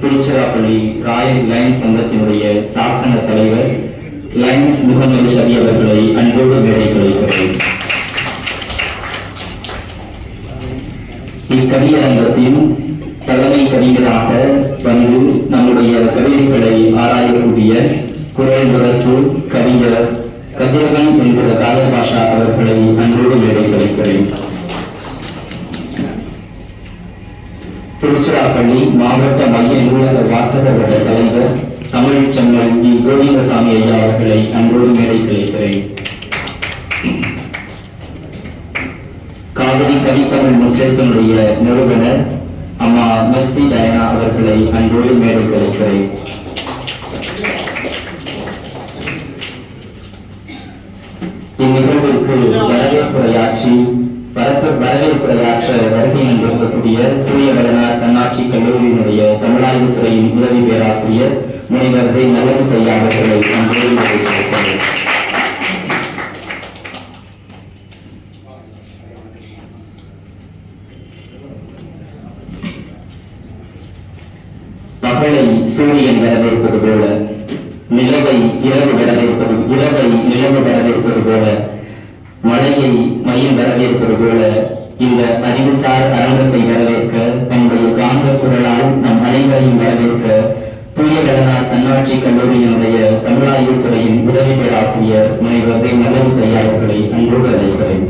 Tiruchirappalli Royal Lions சங்கத்தினுடைய சாசன தலைவர் லயன்ஸ் முகமது ஷபி அவர்களை அன்போடு வேலை கொள்கிறேன். இக்கவியரங்கத்தின் தலைமை கவிஞராக வந்து நம்முடைய கவிதைகளை ஆராயக்கூடிய குரல் முரசு கவிஞர் கதிரவன் என்கிற காதபாஷா அவர்களை அன்போடு வேலை வைக்கிறேன் திருச்சிராப்பள்ளி மாவட்ட மைய நூலக வாசகர் வட்ட தலைவர் தமிழ் செம்மல் டி கோவிந்தசாமி ஐயா அவர்களை அன்போடு மேடைக்கு வைக்கிறேன் காவிரி கவித்தமிழ் முற்றத்தினுடைய நிறுவனர் அம்மா மெர்சி டயனா அவர்களை அன்போடு மேடைக்கு வைக்கிறேன் இந்நிகழ்விற்கு வரப்பு வரவேற்புரையாற்ற வருகை நம்பிருக்கக்கூடிய தூய வளனார் தன்னாட்சி கல்லூரியினுடைய தமிழாய்வு துறையின் உதவி பேராசிரியர் முனைவர் வே. நல்லன் கையா அவர்களை அன்போடு பகலை சூரியன் வரவேற்பது போல நிலவை இரவு வரவேற்பது இரவை நிலவு வரவேற்பது போல வரவேற்பது போல இந்த அறிவுசார் அரங்கத்தை வரவேற்க தன்னுடைய காந்த குரலால் நம் அனைவரையும் வரவேற்க தூய கடனார் தன்னாட்சி கல்லூரியினுடைய தமிழாய்வுத்துறையின் உதவி பேராசிரியர் முனைவர் வே. நல்லது கையா அன்போடு அழைக்கிறேன்.